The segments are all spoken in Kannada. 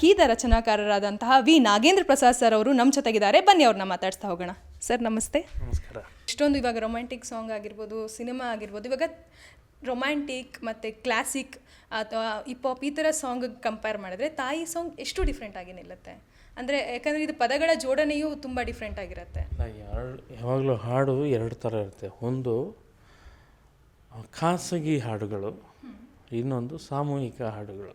ಗೀತ ರಚನಾಕಾರರಾದಂತಹ ವಿ. ನಾಗೇಂದ್ರ ಪ್ರಸಾದ್ ಸರ್ ಅವರು ನಮ್ಮ ಜೊತೆಗಿದ್ದಾರೆ. ಬನ್ನಿ ಅವ್ರನ್ನ ಮಾತಾಡ್ತಾ ಹೋಗೋಣ. ಸರ್ ನಮಸ್ತೆ. ನಮಸ್ಕಾರ. ಇಷ್ಟೊಂದು ಇವಾಗ ರೊಮ್ಯಾಂಟಿಕ್ ಸಾಂಗ್ ಆಗಿರ್ಬೋದು ಸಿನಿಮಾ ಆಗಿರ್ಬೋದು ಇವಾಗ ರೊಮ್ಯಾಂಟಿಕ್ ಮತ್ತು ಕ್ಲಾಸಿಕ್ ಅಥವಾ ಹಿಪ್ ಹಾಪ್ ಈ ಥರ ಸಾಂಗ್ ಕಂಪೇರ್ ಮಾಡಿದ್ರೆ ತಾಯಿ ಸಾಂಗ್ ಎಷ್ಟು ಡಿಫ್ರೆಂಟ್ ಆಗಿ ನಿಲ್ಲುತ್ತೆ? ಅಂದರೆ ಯಾಕಂದರೆ ಇದು ಪದಗಳ ಜೋಡಣೆಯೂ ತುಂಬ ಡಿಫ್ರೆಂಟ್ ಆಗಿರುತ್ತೆ. ಯಾವಾಗಲೂ ಹಾಡು ಎರಡು ಥರ ಇರುತ್ತೆ. ಒಂದು ಖಾಸಗಿ ಹಾಡುಗಳು ಇನ್ನೊಂದು ಸಾಮೂಹಿಕ ಹಾಡುಗಳು.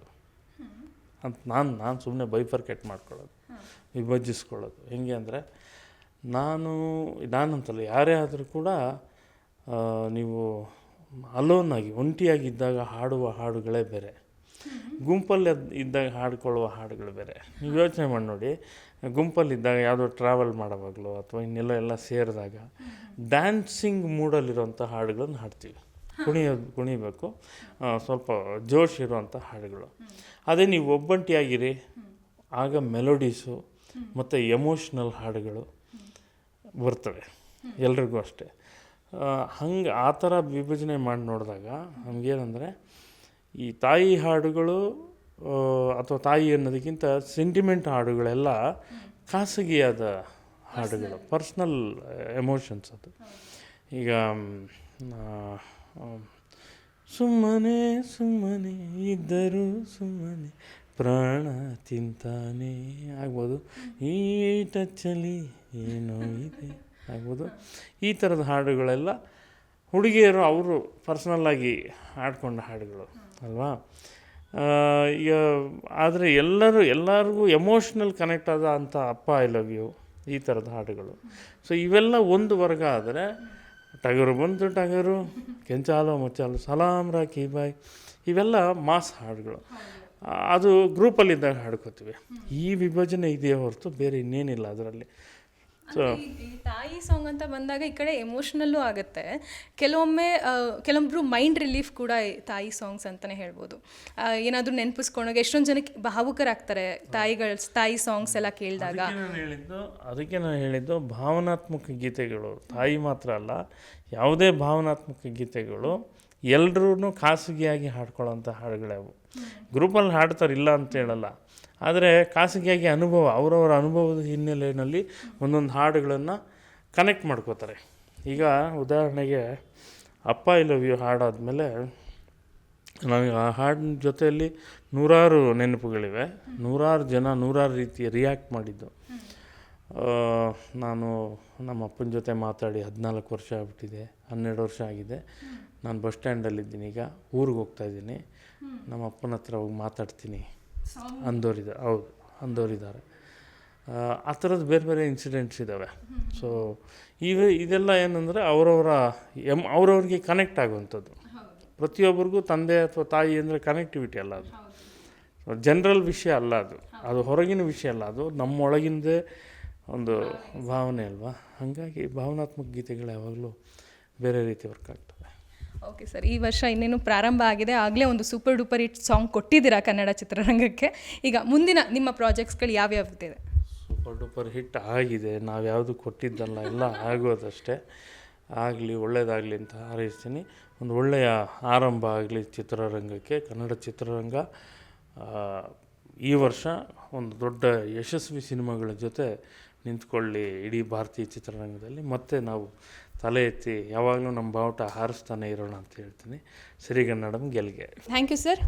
ಅಂತ ನಾನು ನಾನು ಸುಮ್ಮನೆ ಬೈಫರ್ಕೆಟ್ ಮಾಡ್ಕೊಳ್ಳೋದು. ವಿಭಜಿಸ್ಕೊಳ್ಳೋದು. ಹೆಂಗೆ ಅಂದರೆ, ನಾನು, ನಾನಂತಲ್ಲ, ಯಾರೇ ಆದರೂ ಕೂಡ ನೀವು ಅಲೋನಾಗಿ ಒಂಟಿಯಾಗಿದ್ದಾಗ ಹಾಡುವ ಹಾಡುಗಳೇ ಬೇರೆ. ಗುಂಪಲ್ಲಿ ಇದ್ದಾಗ ಹಾಡ್ಕೊಳ್ಳುವ ಹಾಡುಗಳು ಬೇರೆ. ನೀವು ಯೋಚನೆ ಮಾಡಿ ನೋಡಿ ಗುಂಪಲ್ಲಿದ್ದಾಗ ಯಾವುದೋ ಟ್ರಾವೆಲ್ ಮಾಡೋವಾಗಲೋ, ಅಥವಾ ಇನ್ನೆಲ್ಲ, ಎಲ್ಲ ಸೇರಿದಾಗ ಡ್ಯಾನ್ಸಿಂಗ್ ಮೂಡಲ್ಲಿರೋಂಥ ಹಾಡುಗಳನ್ನು ಹಾಡ್ತೀವಿ. ಕುಣಿಯೋದು ಕುಣಿಬೇಕು. ಸ್ವಲ್ಪ ಜೋಶ್ ಇರುವಂಥ ಹಾಡುಗಳು. ಅದೇ ನೀವು ಒಬ್ಬಂಟಿಯಾಗಿರಿ ಆಗ ಮೆಲೋಡೀಸು ಮತ್ತು ಎಮೋಷ್ನಲ್ ಹಾಡುಗಳು ಬರ್ತವೆ. ಎಲ್ರಿಗೂ ಅಷ್ಟೇ. ಹಂಗೆ ಆ ಥರ ವಿಭಜನೆ ಮಾಡಿ ನೋಡಿದಾಗ ನಮಗೇನೆಂದರೆ ಈ ತಾಯಿ ಹಾಡುಗಳು ಅಥವಾ ತಾಯಿ ಅನ್ನೋದಕ್ಕಿಂತ ಸೆಂಟಿಮೆಂಟ್ ಹಾಡುಗಳೆಲ್ಲ ಖಾಸಗಿಯಾದ ಹಾಡುಗಳು ಪರ್ಸ್ನಲ್ ಎಮೋಷನ್ಸ್ ಅದು. ಈಗ ಸುಮ್ಮನೆ ಸುಮ್ಮನೆ ಇದ್ದರು ಸುಮ್ಮನೆ ಪ್ರಾಣ ತಿಂತಾನೆ. ಆಗ್ಬೋದು? ಈ ಟಚ್ಚಲ್ಲಿ ಏನೋ ಇದೆ. ಆಗ್ಬೋದು? ಈ ಥರದ ಹಾಡುಗಳೆಲ್ಲ ಹುಡುಗಿಯರು ಅವರು ಪರ್ಸ್ನಲ್ಲಾಗಿ ಹಾಡ್ಕೊಂಡ ಹಾಡುಗಳು, ಅಲ್ವಾ? ಈಗ ಆದರೆ ಎಲ್ಲರೂ, ಎಲ್ಲರಿಗೂ ಎಮೋಷ್ನಲ್ ಕನೆಕ್ಟ್ ಆದ ಅಂಥ ಅಪ್ಪ ಐ ಲವ್ ಯು ಈ ಥರದ ಹಾಡುಗಳು. ಸೊ ಇವೆಲ್ಲ ಒಂದು ವರ್ಗ ಆದರೆ ಟಗರು ಬಂತು ಟಗರು. ಕೆಂಚಾಲು ಮುಚ್ಚಾಲು ಸಲಾಮ್ ರಾಕಿ ಬಾಯ್. ಇವೆಲ್ಲ ಮಾಸ್ ಹಾಡುಗಳು. ಅದು ಗ್ರೂಪಲ್ಲಿದ್ದಾಗ ಹಾಡ್ಕೋತೀವಿ. ಈ ವಿಭಜನೆ ಇದೆಯೇ ಹೊರತು ಬೇರೆ ಇನ್ನೇನಿಲ್ಲ ಅದರಲ್ಲಿ. ಸೊ ತಾಯಿ ಸಾಂಗ್ ಅಂತ ಬಂದಾಗ ಈ ಕಡೆ ಎಮೋಷ್ನಲ್ಲೂ ಆಗುತ್ತೆ. ಕೆಲವೊಮ್ಮೆ ಕೆಲವೊಬ್ಬರು ಕೆಲವೊಬ್ರು ಮೈಂಡ್ ರಿಲೀಫ್ ಕೂಡ ಈ ತಾಯಿ ಸಾಂಗ್ಸ್ ಅಂತಲೇ ಹೇಳ್ಬೋದು. ಏನಾದರೂ ನೆನಪಿಸ್ಕೊಂಡಾಗ ಎಷ್ಟೊಂದು ಜನಕ್ಕೆ ಭಾವುಕರಾಗ್ತಾರೆ ತಾಯಿಗಳ ತಾಯಿ ಸಾಂಗ್ಸ್ ಎಲ್ಲ ಕೇಳಿದಾಗ. ಹೇಳಿದ್ದು ಅದಕ್ಕೆ ನಾನು ಹೇಳಿದ್ದು ಭಾವನಾತ್ಮಕ ಗೀತೆಗಳು. ತಾಯಿ ಮಾತ್ರ ಅಲ್ಲ ಯಾವುದೇ ಭಾವನಾತ್ಮಕ ಗೀತೆಗಳು ಎಲ್ರೂ ಖಾಸಗಿಯಾಗಿ ಹಾಡ್ಕೊಳ್ಳೋಂಥ ಹಾಡುಗಳವು ಗ್ರೂಪಲ್ಲಿ ಹಾಡ್ತಾರೆ ಇಲ್ಲ ಅಂತ ಹೇಳಲ್ಲ. ಆದರೆ ಖಾಸಗಿಯಾಗಿ ಅನುಭವ, ಅವರವರ ಅನುಭವದ ಹಿನ್ನೆಲೆಯಲ್ಲಿ ಒಂದೊಂದು ಹಾಡುಗಳನ್ನು ಕನೆಕ್ಟ್ ಮಾಡ್ಕೋತಾರೆ. ಈಗ ಉದಾಹರಣೆಗೆ, ಅಪ್ಪ ಐ ಲವ್ ಯು ಹಾಡಾದಮೇಲೆ ನಮಗೆ ಆ ಹಾಡಿನ ಜೊತೆಯಲ್ಲಿ ನೂರಾರು ನೆನಪುಗಳಿವೆ. ನೂರಾರು ಜನ ನೂರಾರು ರೀತಿಯ ರಿಯಾಕ್ಟ್ ಮಾಡಿದ್ದು. ನಾನು ನಮ್ಮ ಅಪ್ಪನ ಜೊತೆ ಮಾತಾಡಿ ಹದಿನಾಲ್ಕು ವರ್ಷ ಆಗ್ಬಿಟ್ಟಿದೆ, ಹನ್ನೆರಡು ವರ್ಷ ಆಗಿದೆ. ನಾನು ಬಸ್ ಸ್ಟ್ಯಾಂಡಲ್ಲಿದ್ದೀನಿ ಈಗ, ಊರಿಗೆ ಹೋಗ್ತಾ ಇದ್ದೀನಿ. ನಮ್ಮ ಅಪ್ಪನ ಹತ್ರ ಹೋಗಿ ಮಾತಾಡ್ತೀನಿ. ಅಂದೋರಿದ್ದಾರೆ ಹೌದು ಅಂದೋರಿದ್ದಾರೆ ಆ, ಆ ಥರದ್ದು ಬೇರೆ ಬೇರೆ ಇನ್ಸಿಡೆಂಟ್ಸ್ ಇದ್ದಾವೆ ಸೊ ಇವೆ ಇದೆಲ್ಲ ಏನಂದರೆ ಅವರವರ ಎಂ ಅವ್ರವ್ರಿಗೆ ಕನೆಕ್ಟ್ ಆಗುವಂಥದ್ದು. ಪ್ರತಿಯೊಬ್ಬರಿಗೂ ತಂದೆ ಅಥವಾ ತಾಯಿ ಅಂದರೆ ಕನೆಕ್ಟಿವಿಟಿ ಅಲ್ಲ ಅದು. ಜನರಲ್ ವಿಷಯ ಅಲ್ಲ ಅದು. ಅದು ಹೊರಗಿನ ವಿಷಯ ಅಲ್ಲ ಅದು. ನಮ್ಮೊಳಗಿಂದೇ ಒಂದು ಭಾವನೆ ಅಲ್ವಾ? ಹಾಗಾಗಿ ಭಾವನಾತ್ಮಕ ಗೀತೆಗಳು ಯಾವಾಗಲೂ ಬೇರೆ ರೀತಿ ವರ್ಕ್ ಆಗ್ತವೆ. ಓಕೆ ಸರ್ ಈ ವರ್ಷ ಇನ್ನೇನು ಪ್ರಾರಂಭ ಆಗಿದೆ, ಆಗಲೇ ಒಂದು ಸೂಪರ್ ಡೂಪರ್ ಹಿಟ್ ಸಾಂಗ್ ಕೊಟ್ಟಿದ್ದೀರಾ ಕನ್ನಡ ಚಿತ್ರರಂಗಕ್ಕೆ. ಈಗ ಮುಂದಿನ ನಿಮ್ಮ ಪ್ರಾಜೆಕ್ಟ್ಸ್ಗಳು ಯಾವ್ಯಾವ್ದಿದೆ? ಸೂಪರ್ ಡೂಪರ್ ಹಿಟ್ ಆಗಿದೆ. ನಾವು ಯಾವುದು ಕೊಟ್ಟಿದ್ದಲ್ಲ, ಎಲ್ಲ ಆಗೋದಷ್ಟೇ. ಆಗಲಿ ಒಳ್ಳೆಯದಾಗಲಿ ಅಂತ ಹಾರೈಸ್ತೀನಿ. ಒಂದು ಒಳ್ಳೆಯ ಆರಂಭ ಆಗಲಿ ಚಿತ್ರರಂಗಕ್ಕೆ. ಕನ್ನಡ ಚಿತ್ರರಂಗ ಈ ವರ್ಷ ಒಂದು ದೊಡ್ಡ ಯಶಸ್ವಿ ಸಿನಿಮಾಗಳ ಜೊತೆ ನಿಂತ್ಕೊಳ್ಳಿ ಇಡೀ ಭಾರತೀಯ ಚಿತ್ರರಂಗದಲ್ಲಿ. ಮತ್ತೆ ನಾವು ತಲೆ ಎತ್ತಿ ಯಾವಾಗಲೂ ನಮ್ಮ ಬಾವುಟ ಹಾರಿಸ್ತಾನೆ ಇರೋಣ ಅಂತ ಹೇಳ್ತೀನಿ. ಸಿರಿಗನ್ನಡಂ ಗೆಲ್ಗೆ. ಥ್ಯಾಂಕ್ ಯು ಸರ್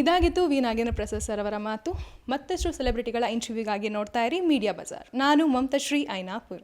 ಇದಾಗಿತ್ತು ವಿ ನಾಗೇಂದ್ರ ಪ್ರಸಾದ್ ಸರ್ ಅವರ ಮಾತು. ಮತ್ತಷ್ಟು ಸೆಲೆಬ್ರಿಟಿಗಳ ಇಂಟರ್ವ್ಯೂಗಾಗಿ ನೋಡ್ತಾ ಇರಿ ಮೀಡಿಯಾ ಬಜಾರ್ ನಾನು ಮಮತಾ ಶ್ರೀ ಐನಾಪುರ್.